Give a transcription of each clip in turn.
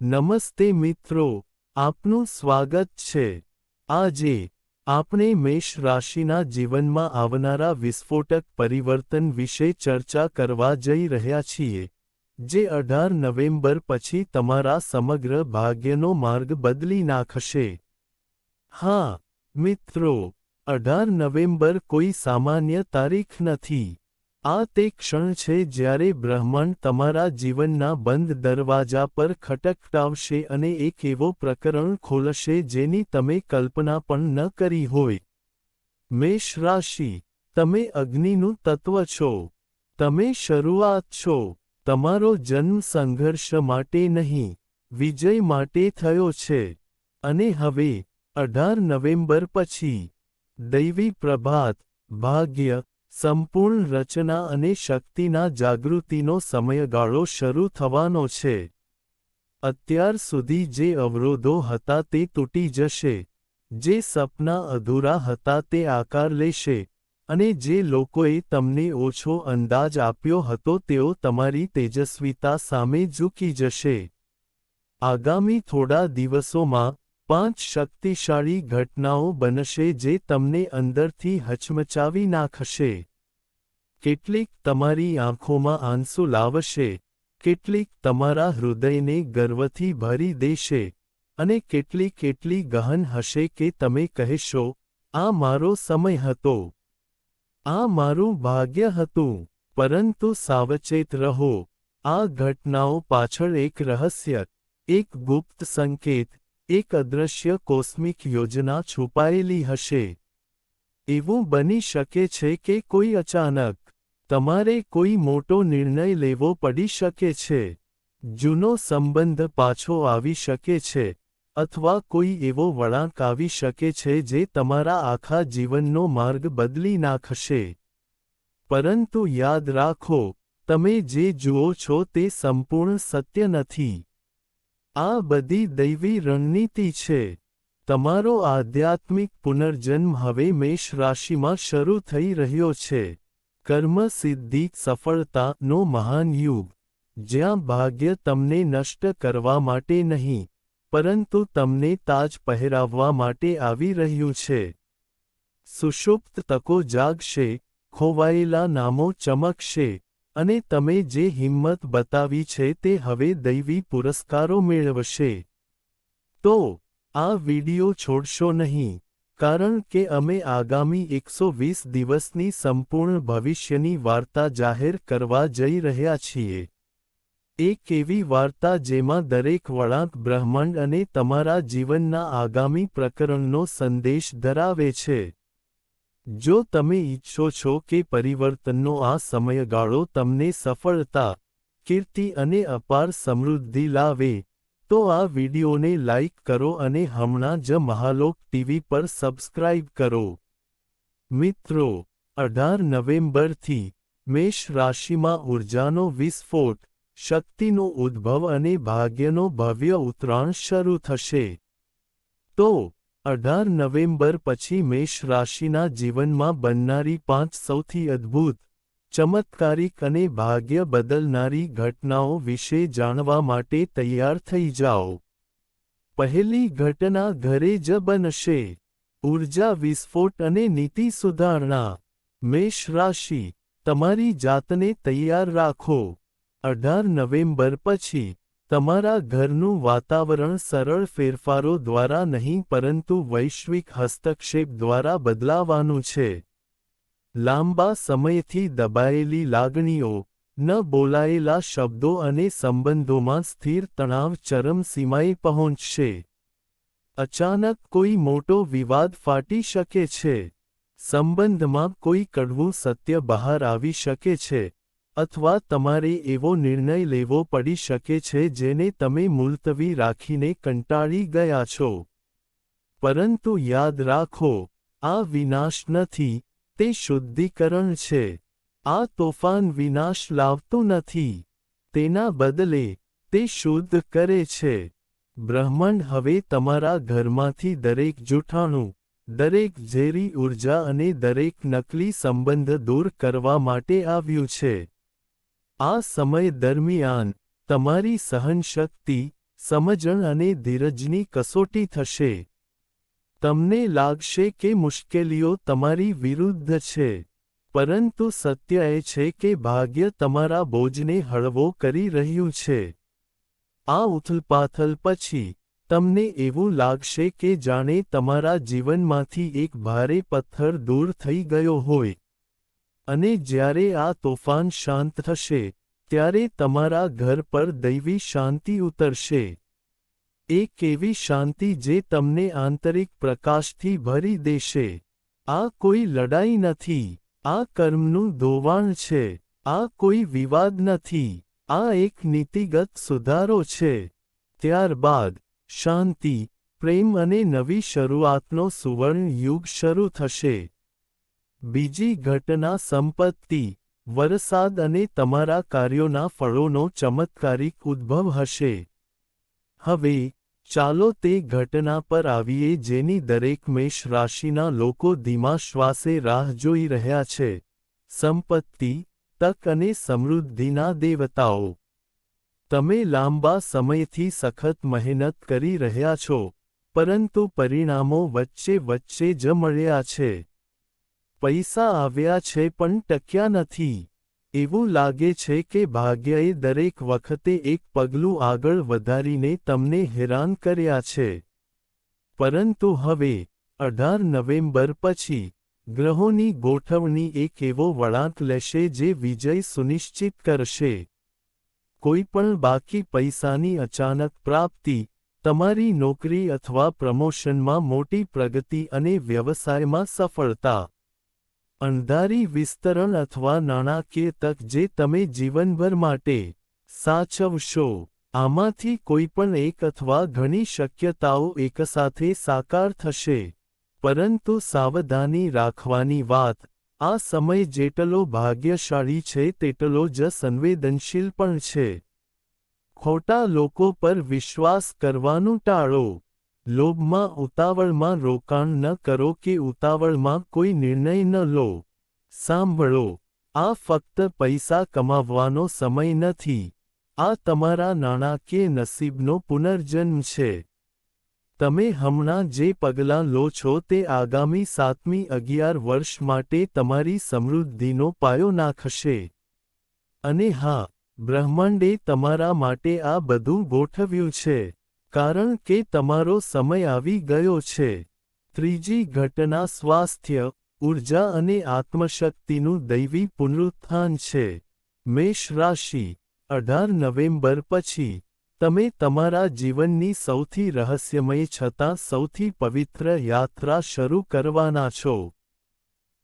નમસ્તે મિત્રો, આપનું સ્વાગત છે. આજે, આપણે મેષ રાશિના જીવનમાં આવનારા વિસ્ફોટક પરિવર્તન વિશે ચર્ચા કરવા જઈ રહ્યા છીએ, જે અઢાર નવેમ્બર પછી તમારા સમગ્ર ભાગ્યનો માર્ગ બદલી નાખશે. હા, મિત્રો, અઢાર નવેમ્બર કોઈ સામાન્ય તારીખ નથી. આ તે ક્ષણ છે જ્યારે બ્રહ્માંડ તમારા જીવનના બંધ દરવાજા પર ખટકટાવશે અને એક એવો પ્રકરણ ખોલશે જેની તમે કલ્પના પણ ન કરી હોય. મેષ રાશિ, તમે અગ્નિનું તત્વ છો. તમે શરૂઆત છો. તમારો જન્મ સંઘર્ષ માટે નહીં, વિજય માટે થયો છે. અને હવે, અઢાર નવેમ્બર પછી, દૈવી પ્રભાત, ભાગ્ય સંપૂર્ણ રચના અને શક્તિના જાગૃતિનો સમયગાળો શરૂ થવાનો છે. અત્યાર સુધી જે અવરોધો હતા તે તૂટી જશે. જે સપના અધૂરા હતા તે આકાર લેશે. અને જે લોકોએ તમને ઓછો અંદાજ આપ્યો હતો તેઓ તમારી તેજસ્વીતા સામે ઝૂકી જશે. આગામી થોડા દિવસોમાં પાંચ શક્તિશાળી ઘટનાઓ બનશે જે તમને અંદરથી હચમચાવી નાખશે. કેટલીક તમારી આંખોમાં આંસુ લાવશે, કેટલીક તમારા હૃદયને ગર્વથી ભરી દેશે, અને કેટલીક એટલી ગહન હશે કે તમે કહેશો, આ મારો સમય હતો. આ મારું ભાગ્ય હતું, પરંતુ સાવચેત રહો. આ ઘટનાઓ પાછળ એક રહસ્ય, એક ગુપ્ત સંકેત એક અદૃશ્ય કોસ્મિક યોજના છુપાયેલી હશે. એવું બની શકે છે કે કોઈ અચાનક તમારે કોઈ મોટો નિર્ણય લેવો પડી શકે છે. જૂનો સંબંધ પાછો આવી શકે છે અથવા કોઈ એવો વળાંક આવી શકે છે જે તમારા આખા જીવનનો માર્ગ બદલી નાખશે. પરંતુ યાદ રાખો, તમે જે જુઓ છો તે સંપૂર્ણ સત્ય નથી. આ બધી દૈવી રણનીતિ છે. તમારો આધ્યાત્મિક પુનર્જન્મ હવે મેષ રાશિમાં શરૂ થઈ રહ્યો છે. કર્મ, સિદ્ધિ સફળતાનો મહાન યુગ. જ્યાં ભાગ્ય તમને નષ્ટ કરવા માટે નહીં, પરંતુ તમને તાજ પહેરાવવા માટે આવી રહ્યું છે. સુષુપ્ત તકો જાગશે, ખોવાયેલા નામો ચમકશે અને તમે જે હિંમત બતાવી છે તે હવે દૈવી પુરસ્કારો મેળવશે. તો, આ વિડિયો છોડશો નહીં, કારણ કે અમે આગામી એકસો વીસ દિવસની સંપૂર્ણ ભવિષ્યની વાર્તા જાહેર કરવા જઈ રહ્યા છીએ. એક એવી વાર્તા જેમાં દરેક વળાંક બ્રહ્માંડ અને તમારા જીવનના આગામી પ્રકરણનો સંદેશ ધરાવે છે. જો તમે ઈચ્છો છો કે પરિવર્તનનો આ સમયગાળો તમને સફળતા, કીર્તિ અને અપાર સમૃદ્ધિ લાવે, તો આ વિડિયોને લાઇક કરો અને હમણાં જ મહાલોક ટીવી પર સબસ્ક્રાઇબ કરો. મિત્રો, અઢાર નવેમ્બરથી મેષ રાશિમાં ઊર્જાનો વિસ્ફોટ, શક્તિનો ઉદ્ભવ અને ભાગ્યનો ભવ્ય ઉતરાણ શરૂ થશે. તો અઢાર નવેમ્બર પછી મેષ રાશિના જીવનમાં બનનારી પાંચ સૌથી અદ્ભુત, ચમત્કારિક અને ભાગ્ય બદલનારી ઘટનાઓ વિશે જાણવા માટે તૈયાર થઈ જાઓ. પહેલી ઘટના ઘરે જ બનશે. ઊર્જા વિસ્ફોટ અને નીતિ સુધારણા. મેષ રાશિ, તમારી જાતને તૈયાર રાખો. અઢાર નવેમ્બર પછી તમારા ઘરનું વાતાવરણ સરળ ફેરફારો દ્વારા નહીં, પરંતુ વૈશ્વિક હસ્તક્ષેપ દ્વારા બદલાવાનું છે. લાંબા સમયથી દબાયેલી લાગણીઓ, ન બોલાયેલા શબ્દો અને સંબંધોમાં સ્થિર તણાવ ચરમસીમાએ પહોંચશે. અચાનક કોઈ મોટો વિવાદ ફાટી શકે છે. સંબંધમાં કોઈ કડવું સત્ય બહાર આવી શકે છે. અથવા તમારે એવો નિર્ણય લેવો પડી શકે છે જેને તમે મુલતવી રાખીને કંટાળી ગયા છો. પરંતુ યાદ રાખો, આ વિનાશ નથી, તે શુદ્ધિકરણ છે. આ તોફાન વિનાશ લાવતું નથી. તેના બદલે, તે શુદ્ધ કરે છે. બ્રહ્માંડ હવે તમારા ઘરમાંથી દરેક જૂઠાણું, દરેક ઝેરી ઊર્જા અને દરેક નકલી સંબંધ દૂર કરવા માટે આવ્યું છે. આ સમય દરમિયાન તમારી સહનશક્તિ, સમજણ અને ધીરજની કસોટી થશે. તમને લાગશે કે મુશ્કેલીઓ તમારી વિરુદ્ધ છે, પરંતુ સત્ય એ છે કે ભાગ્ય તમારા બોજને હળવો કરી રહ્યું છે. આ ઉથલપાથલ પછી તમને એવું લાગશે કે જાણે તમારા જીવનમાંથી એક ભારે પથ્થર દૂર થઈ ગયો હોય. અને જ્યારે આ તોફાન શાંત થશે, ત્યારે તમારા ઘર પર દૈવી શાંતિ ઉતરશે. એક એવી શાંતિ જે તમને આંતરિક પ્રકાશથી ભરી દેશે. આ કોઈ લડાઈ નથી. આ કર્મનું ધોવાણ છે. આ કોઈ વિવાદ નથી. આ એક નીતિગત સુધારો છે. ત્યારબાદ, શાંતિ, પ્રેમ અને નવી શરૂઆતનો સુવર્ણ યુગ શરૂ થશે. બીજી ઘટના સંપત્તિ, વરસાદ અને તમારા કાર્યોના ફળોનો ચમત્કારિક ઉદ્ભવ હશે. હવે, ચાલો તે ઘટના પર આવીએ જેની દરેક મેષ રાશિના લોકો ધીમા શ્વાસે રાહ જોઈ રહ્યા છે. સંપત્તિ, તક અને સમૃદ્ધિના દેવતાઓ. તમે લાંબા સમયથી સખત મહેનત કરી રહ્યા છો, પરંતુ પરિણામો વચ્ચે વચ્ચે જ મળ્યા છે. પૈસા આવ્યા છે પણ ટક્યા નથી. એવું લાગે છે કે ભાગ્યએ દરેક વખતે એક પગલું આગળ વધારીને તમને હેરાન કર્યા છે. પરંતુ હવે, અઢાર નવેમ્બર પછી, ગ્રહોની ગોઠવણી એક એવો વળાંક લેશે જે વિજય સુનિશ્ચિત કરશે. કોઈપણ બાકી પૈસાની અચાનક પ્રાપ્તિ, તમારી નોકરી અથવા પ્રમોશનમાં મોટી પ્રગતિ અને વ્યવસાયમાં સફળતા અણધારી વિસ્તરણ અથવા નાણાકીય તક જે તમે જીવનભર માટે સાચવશો, આમાંથી કોઈપણ એક અથવા ઘણી શક્યતાઓ એકસાથે સાકાર થશે. પરંતુ સાવધાની રાખવાની વાત, આ સમય જેટલો ભાગ્યશાળી છે તેટલો જ સંવેદનશીલ પણ છે. ખોટા લોકો પર વિશ્વાસ કરવાનું ટાળો. લોભમાં ઉતાવળમાં રોકાણ ન કરો કે ઉતાવળમાં કોઈ નિર્ણય ન લો. સાંભળો, આ ફક્ત પૈસા કમાવવાનો સમય નથી. આ તમારા નાણાકીય નસીબનો પુનર્જન્મ છે. તમે હમણાં જે પગલાં લો છો તે આગામી સાતમી અગિયાર વર્ષ માટે તમારી સમૃદ્ધિનો પાયો નાખશે. અને હા, બ્રહ્માંડે તમારા માટે આ બધું ગોઠવ્યું છે. કારણ કે તમારો સમય આવી ગયો છે. ત્રીજી ઘટના સ્વાસ્થ્ય ઊર્જા અને આત્મશક્તિનું દૈવી પુનરુત્થાન છે. મેષ રાશિ, અઢાર નવેમ્બર પછી, તમે તમારા જીવનની સૌથી રહસ્યમય છતાં સૌથી પવિત્ર યાત્રા શરૂ કરવાના છો.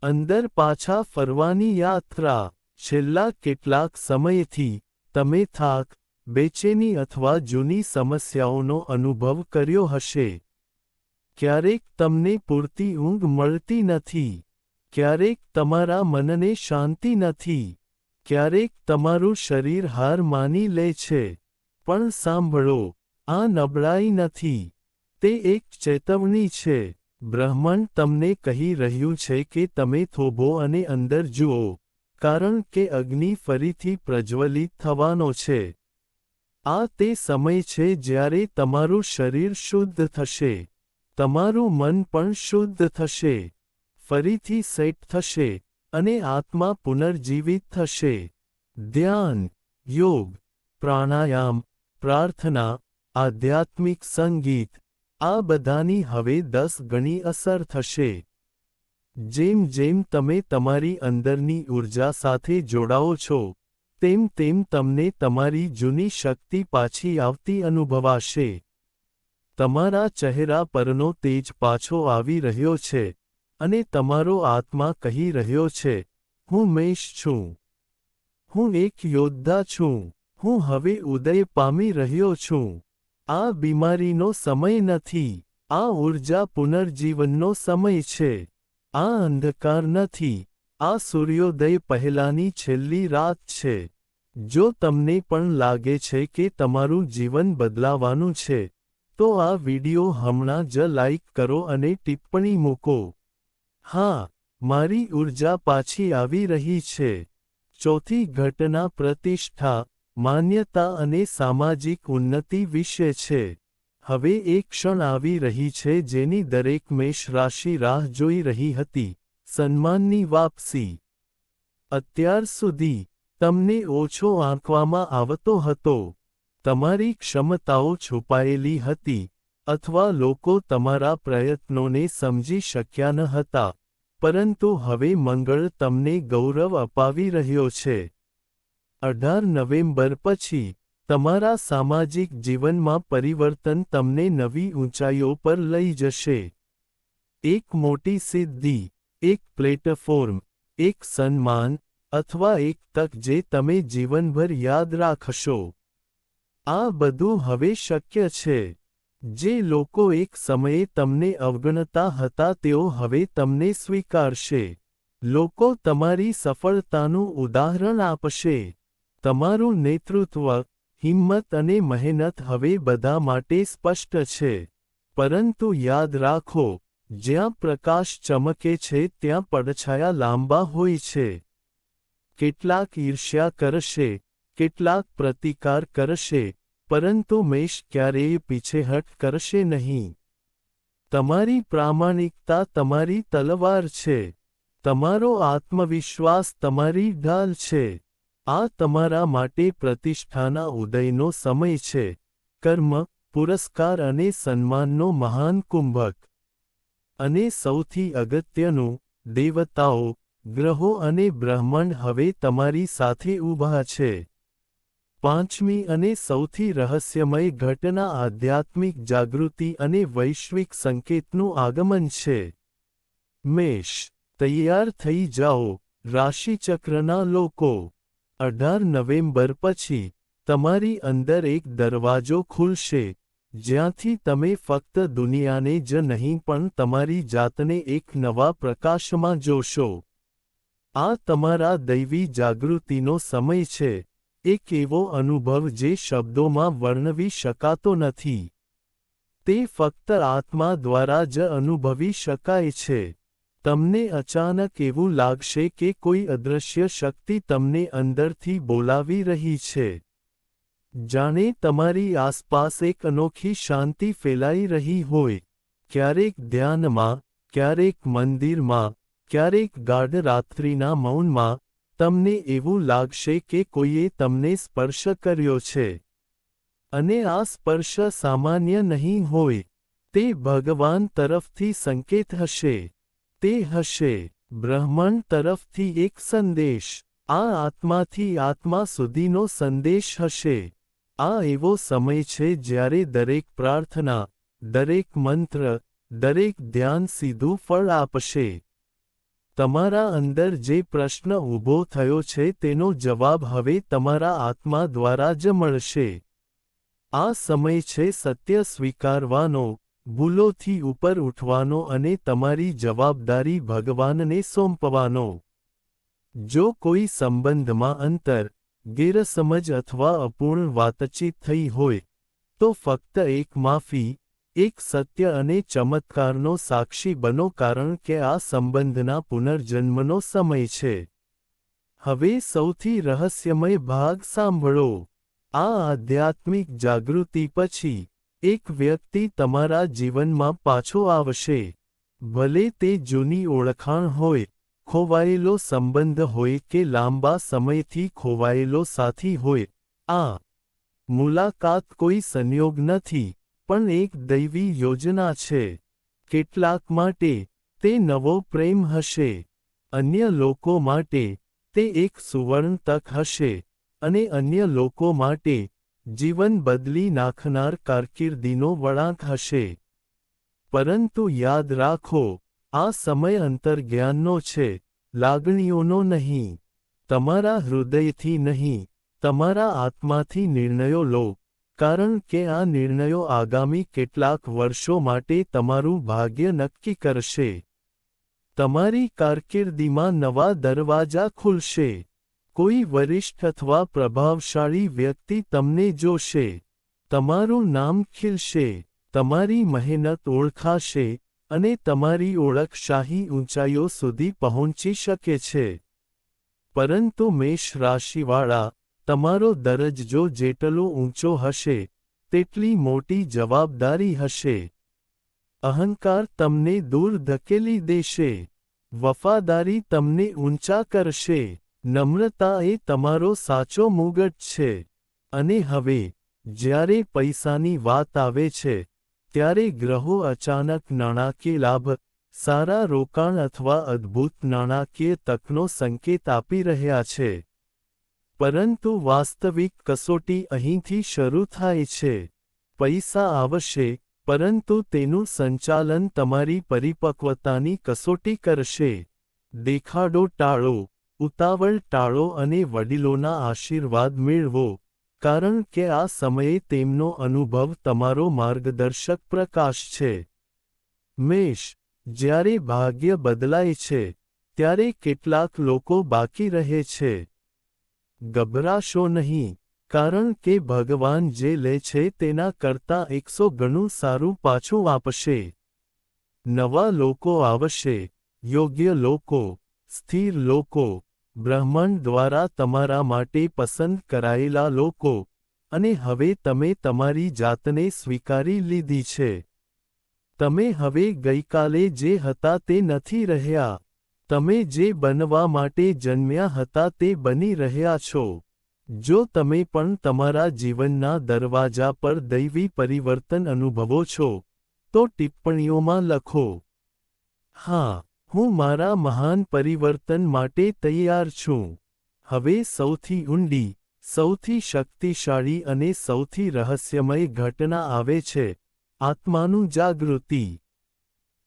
અંદર પાછા ફરવાની યાત્રા, છેલ્લા કેટલાક સમયથી, તમે થાક બેચેની અથવા જૂની સમસ્યાઓનો અનુભવ કર્યો હશે. ક્યારેક તમને પૂરતી ઊંઘ મળતી નથી. ક્યારેક તમારા મનને શાંતિ નથી. ક્યારેક તમારું શરીર હાર માની લે છે. પણ સાંભળો, આ નબળાઈ નથી. તે એક ચેતવણી છે. બ્રહ્માંડ તમને કહી રહ્યું છે કે તમે થોભો અને અંદર જુઓ. કારણ કે અગ્નિ ફરીથી પ્રજ્વલિત થવાનો છે. આ તે સમય છે જ્યારે તમારું શરીર શુદ્ધ થશે. તમારું મન પણ શુદ્ધ થશે. ફરીથી સેટ થશે અને આત્મા પુનર્જીવિત થશે. ધ્યાન, યોગ, પ્રાણાયામ, પ્રાર્થના, આધ્યાત્મિક સંગીત, આ બધાની હવે દસ ગણી અસર થશે. જેમ જેમ તમે તમારી અંદરની ઊર્જા સાથે જોડાઓ છો તેમ તેમ તમને તમારી જૂની શક્તિ પાછી આવતી અનુભવાશે. તમારા ચહેરા પરનો તેજ પાછો આવી રહ્યો છે અને તમારો આત્મા કહી રહ્યો છે, હું મેષ છું. હું એક યોદ્ધા છું. હું હવે ઉદય પામી રહ્યો છું. આ બીમારીનો સમય નથી. આ ઊર્જા પુનર્જીવનનો સમય છે. આ અંધકાર નથી. આ સૂર્યોદય પહેલાની છેલ્લી રાત છે. જો તમને પણ લાગે છે કે તમારું જીવન બદલાવાનું છે, તો આ વિડિયો હમણાં જ લાઇક કરો અને ટિપ્પણી મૂકો. હા, મારી ઊર્જા પાછી આવી રહી છે. ચોથી ઘટના પ્રતિષ્ઠા, માન્યતા અને સામાજિક ઉન્નતિ વિશે છે. હવે એક ક્ષણ આવી રહી છે જેની દરેક મેષ રાશિ રાહ જોઈ રહી હતી. સન્માનની વાપસી. અત્યાર સુધી તમને ઓછો આંકવામાં આવતો હતો. તમારી ક્ષમતાઓ છુપાયેલી હતી અથવા લોકો તમારા પ્રયત્નોને સમજી શક્યા ન હતા. પરંતુ હવે મંગળ તમને ગૌરવ અપાવી રહ્યો છે. અઢાર નવેમ્બર પછી તમારા સામાજિક જીવનમાં પરિવર્તન તમને નવી ઊંચાઈઓ પર લઈ જશે. એક મોટી સિદ્ધિ એક પ્લેટફોર્મ, એક સન્માન, અથવા એક તક જે તમે જીવનભર યાદ રાખશો. આ બધું હવે શક્ય છે. જે લોકો એક સમયે તમને અવગણતા હતા તેઓ હવે તમને સ્વીકારશે. લોકો તમારી સફળતાનું ઉદાહરણ આપશે. તમારું નેતૃત્વ, હિંમત અને મહેનત હવે બધા માટે સ્પષ્ટ છે. પરંતુ યાદ રાખો જ્યાં પ્રકાશ ચમકે છે ત્યાં પડછાયા લાંબા હોય છે. કેટલાક ઈર્ષ્યા કરશે, કેટલાક પ્રતિકાર કરશે, પરંતુ મેષ ક્યારેય પીછેહટ કરશે નહીં. તમારી પ્રામાણિકતા તમારી તલવાર છે. તમારો આત્મવિશ્વાસ તમારી ઢાલ છે. આ તમારા માટે પ્રતિષ્ઠાના ઉદયનો સમય છે. કર્મ, પુરસ્કાર અને સન્માનનો મહાન કુંભક. અને સૌથી અગત્યનું, દેવતાઓ, ગ્રહો અને બ્રહ્માંડ હવે તમારી સાથે ઊભા છે. પાંચમી અને સૌથી રહસ્યમય ઘટના આધ્યાત્મિક જાગૃતિ અને વૈશ્વિક સંકેતનું આગમન છે. મેષ, તૈયાર થઈ જાઓ, રાશિચક્રના લોકો. અઢાર નવેમ્બર પછી, તમારી અંદર એક દરવાજો ખુલશે. જ્યાંથી તમે ફક્ત દુનિયાને જ નહીં, પણ તમારી જાતને એક નવા પ્રકાશમાં જોશો. આ તમારા દૈવી જાગૃતિનો સમય છે. એક એવો અનુભવ જે શબ્દોમાં વર્ણવી શકાતો નથી. તે ફક્ત આત્મા દ્વારા જ અનુભવી શકાય છે. તમને અચાનક એવું લાગશે કે કોઈ અદૃશ્ય શક્તિ તમને અંદરથી બોલાવી રહી છે. જાણે તમારી આસપાસ એક અનોખી શાંતિ ફેલાઈ રહી હોય. ક્યારેક ધ્યાનમાં, ક્યારેક મંદિરમાં, ક્યારેક ગાઢ રાત્રિના મૌનમાં, તમને એવું લાગશે કે કોઈએ તમને સ્પર્શ કર્યો છે. અને આ સ્પર્શ સામાન્ય નહીં હોય. તે ભગવાન તરફથી સંકેત હશે. તે હશે બ્રહ્માંડ તરફથી એક સંદેશ. આ આત્માથી આત્મા સુધીનો સંદેશ હશે. આ એવો સમય છે જ્યારે દરેક પ્રાર્થના, દરેક મંત્ર, દરેક ધ્યાન સીધું ફળ આપશે. તમારા અંદર જે પ્રશ્ન ઊભો થયો છે તેનો જવાબ હવે તમારા આત્મા દ્વારા જ મળશે. આ સમય છે સત્ય સ્વીકારવાનો, ભૂલોથી ઉપર ઉઠવાનો અને તમારી જવાબદારી ભગવાનને સોંપવાનો. જો કોઈ સંબંધમાં અંતર ગેરસમજ અથવા અપૂર્ણ વાતચીત થઈ હોય, તો ફક્ત એક માફી, એક સત્ય અને ચમત્કારનો સાક્ષી બનો કારણ કે આ સંબંધના પુનર્જન્મનો સમય છે. હવે સૌથી રહસ્યમય ભાગ સાંભળો. આ આધ્યાત્મિક જાગૃતિ પછી, એક વ્યક્તિ તમારા જીવનમાં પાછો આવશે. ભલે તે જૂની ઓળખાણ હોય ખોવાયેલો સંબંધ હોય કે લાંબા સમયથી ખોવાયેલો સાથી હોય, આ મુલાકાત કોઈ સંયોગ નથી, પણ એક દૈવી યોજના છે. કેટલાક માટે તે નવો પ્રેમ હશે, અન્ય લોકો માટે તે એક સુવર્ણ તક હશે, અને અન્ય લોકો માટે જીવન બદલી નાખનાર કારકિર્દીનો વળાંક હશે. પરંતુ યાદ રાખો, આ સમય અંતર્જ્ઞાનનો છે. લાગણીઓનો નહીં. તમારા હૃદયથી નહીં. તમારા આત્માથી નિર્ણયો લો. કારણ કે આ નિર્ણયો આગામી કેટલાક વર્ષો માટે તમારું ભાગ્ય નક્કી કરશે. તમારી કારકિર્દીમાં નવા દરવાજા ખુલશે. કોઈ વરિષ્ઠ અથવા પ્રભાવશાળી વ્યક્તિ તમને જોશે. તમારું નામ ખીલશે. તમારી મહેનત ઓળખાશે. અને તમારી ઓળખ શાહી ઊંચાઈઓ સુધી પહોંચી શકે છે. પરંતુ મેષ રાશિવાળા, તમારો દરજ્જો જેટલો ઊંચો હશે, તેટલી મોટી જવાબદારી હશે. અહંકાર તમને દૂર ધકેલી દેશે. વફાદારી તમને ઊંચા કરશે. નમ્રતા એ તમારો સાચો મુગટ છે. અને હવે, જ્યારે પૈસાની વાત આવે છે ત્યારે ગ્રહો અચાનક નાણાકીય લાભ, સારા રોકાણ અથવા અદ્ભુત નાણાકીય તકનો સંકેત આપી રહ્યા છે. પરંતુ વાસ્તવિક કસોટી અહીંથી શરૂ થાય છે. પૈસા આવશે, પરંતુ તેનું સંચાલન તમારી પરિપક્વતાની કસોટી કરશે. દેખાડો ટાળો, ઉતાવળ ટાળો અને વડીલોના આશીર્વાદ મેળવો. કારણ કે આ સમયે તેમનો અનુભવ તમારો માર્ગદર્શક પ્રકાશ છે. મેષ, જ્યારે ભાગ્ય બદલાય છે, ત્યારે કેટલાક લોકો બાકી રહે છે. ગભરાશો નહીં, કારણ કે ભગવાન જે લે છે તેના કરતાં એકસો ગણું સારું પાછું આપશે. નવા લોકો આવશે, યોગ્ય લોકો, સ્થિર લોકો બ્રહ્માંડ દ્વારા તમારા માટે પસંદ કરાયેલા લોકો, અને હવે તમે તમારી જાતને સ્વીકારી લીધી છે. તમે હવે ગઈકાલે જે હતા તે નથી રહ્યા. તમે જે બનવા માટે જન્મ્યા હતા તે બની રહ્યા છો. જો તમે પણ તમારા જીવનના દરવાજા પર દૈવી પરિવર્તન અનુભવો છો, તો ટિપ્પણીઓમાં લખો. હા હું મારા મહાન પરિવર્તન માટે તૈયાર છું. હવે સૌથી ઊંડી, સૌથી શક્તિશાળી અને સૌથી રહસ્યમય ઘટના આવે છે, આત્માનું જાગૃતિ.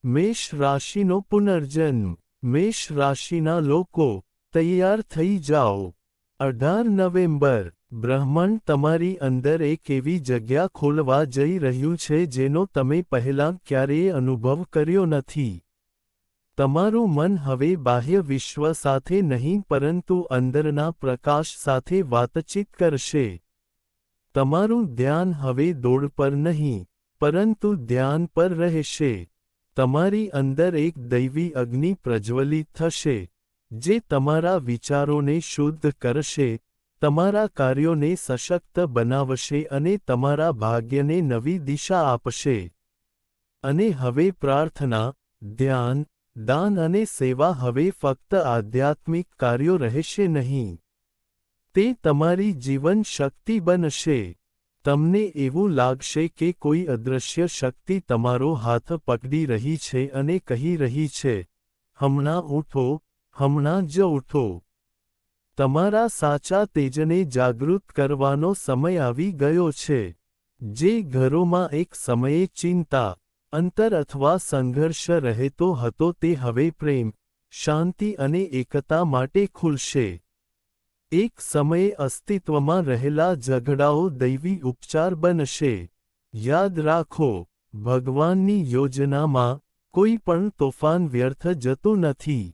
મેષ રાશિનો પુનર્જન્મ, મેષ રાશિના લોકો, તૈયાર થઈ જાઓ. અઢાર નવેમ્બર, બ્રહ્માંડ તમારી અંદર એક એવી જગ્યા ખોલવા જઈ રહ્યું છે જેનો તમે પહેલાં ક્યારેય અનુભવ કર્યો નથી. તમારું મન હવે બાહ્ય વિશ્વ સાથે નહીં, પરંતુ અંદરના પ્રકાશ સાથે વાતચીત કરશે. તમારું ધ્યાન હવે દોડ પર નહીં, પરંતુ ધ્યાન પર રહેશે. તમારી અંદર એક દૈવી અગ્નિ પ્રજ્વલિત થશે, જે તમારા વિચારોને શુદ્ધ કરશે, તમારા કાર્યોને સશક્ત બનાવશે અને તમારા ભાગ્યને નવી દિશા આપશે. અને હવે પ્રાર્થના, ધ્યાન દાન અને સેવા હવે ફક્ત આધ્યાત્મિક કાર્યો રહેશે નહીં. તે તમારી જીવન શક્તિ બનશે. તમને એવું લાગશે કે કોઈ અદૃશ્ય શક્તિ તમારો હાથ પકડી રહી છે અને કહી રહી છે, હમણાં ઉઠો, હમણાં જ ઉઠો. તમારા સાચા તેજને જાગૃત કરવાનો સમય આવી ગયો છે. જે ઘરોમાં એક સમયે ચિંતા અંતર અથવા સંઘર્ષ રહેતો હતો તે હવે પ્રેમ, શાંતિ અને એકતા માટે ખુલશે. એક સમયે અસ્તિત્વમાં રહેલા ઝઘડાઓ દૈવી ઉપચાર બનશે. યાદ રાખો, ભગવાનની યોજનામાં કોઈ પણ તોફાન વ્યર્થ જતું નથી.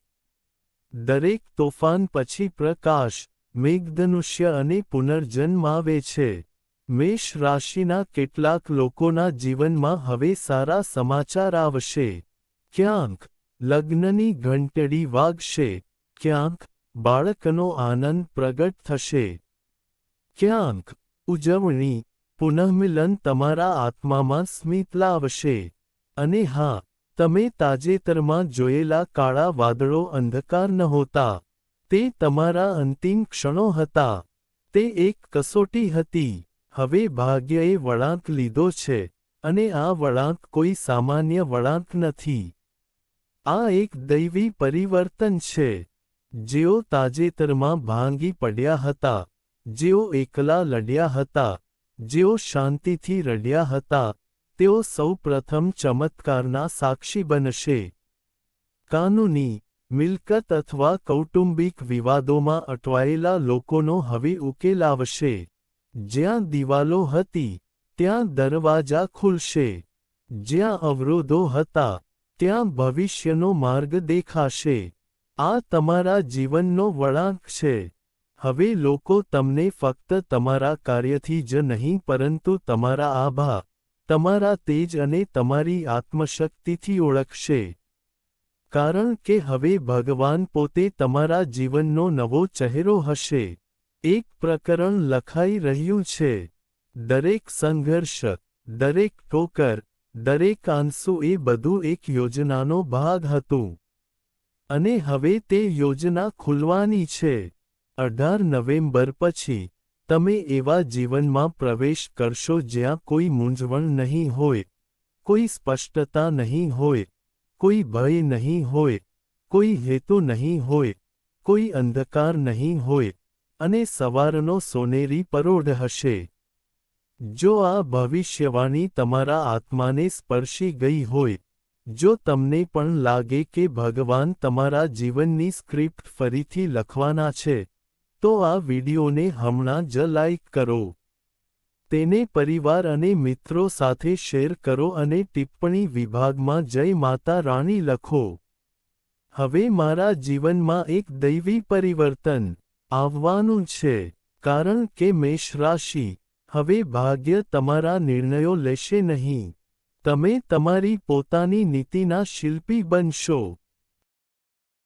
દરેક તોફાન પછી પ્રકાશ, મેઘધનુષ્ય અને પુનર્જન્મ આવે છે. મેષ રાશિના કેટલાક લોકોના જીવનમાં હવે સારા સમાચાર આવશે. ક્યાંક લગ્નની ઘંટડી વાગશે, ક્યાંક બાળકનો આનંદ પ્રગટ થશે. ક્યાંક ઉજવણી, પુનઃમિલન તમારા આત્મામાં સ્મિત લાવશે. અને હા, તમે તાજેતરમાં જોયેલા કાળા વાદળો અંધકાર નહોતા તે તમારા અંતિમ ક્ષણો હતા. તે એક કસોટી હતી. હવે ભાગ્યએ વળાંક લીધો છે અને આ વળાંક કોઈ સામાન્ય વળાંક નથી. આ એક દૈવી પરિવર્તન છે. જેઓ તાજેતરમાં ભાંગી પડ્યા હતા, જેઓ એકલા લડ્યા હતા, જેઓ શાંતિથી રડ્યા હતા, તેઓ સૌપ્રથમ ચમત્કારના સાક્ષી બનશે. કાનૂની, મિલકત અથવા કૌટુંબિક વિવાદોમાં અટવાયેલા લોકોનો હવે ઉકેલ આવશે. જ્યાં દિવાલો હતી, ત્યાં દરવાજા ખુલશે. જ્યાં અવરોધો હતા, ત્યાં ભવિષ્યનો માર્ગ દેખાશે. આ તમારા જીવનનો વળાંક છે. હવે લોકો તમને ફક્ત તમારા કાર્યથી જ નહીં, પરંતુ તમારા આભા, તમારા તેજ અને તમારી આત્મશક્તિથી ઓળખશે. કારણ કે હવે ભગવાન પોતે તમારા જીવનનો નવો ચહેરો હશે. એક પ્રકરણ લખાઈ રહ્યું છે. દરેક સંઘર્ષ, દરેક ઠોકર દરેક આંસુ એ બધું એક યોજનાનો ભાગ હતું. અને હવે તે યોજના ખુલવાની છે. અઢાર નવેમ્બર પછી, તમે એવા જીવનમાં પ્રવેશ કરશો જ્યાં કોઈ મૂંઝવણ નહીં હોય, કોઈ સ્પષ્ટતા નહીં હોય, કોઈ ભય નહીં હોય, કોઈ હેતુ નહીં હોય, કોઈ અંધકાર નહીં હોય અને સવારનો સોનેરી પરોઢ હશે. જો આ ભવિષ્યવાણી તમારા આત્માને સ્પર્શી ગઈ હોય, જો તમને પણ લાગે કે ભગવાન તમારા જીવનની સ્ક્રિપ્ટ ફરીથી લખવાના છે, તો આ વિડિયોને હમણાં જ લાઇક કરો. તેને પરિવાર અને મિત્રો સાથે શેર કરો અને ટિપ્પણી વિભાગમાં જય માતા રાણી લખો. હવે મારા જીવનમાં એક દૈવી પરિવર્તન. આવવાનું છે, કારણ કે મેષ રાશિ, હવે ભાગ્ય તમારા નિર્ણયો લેશે નહીં. તમે તમારી પોતાની નીતિના શિલ્પી બનશો.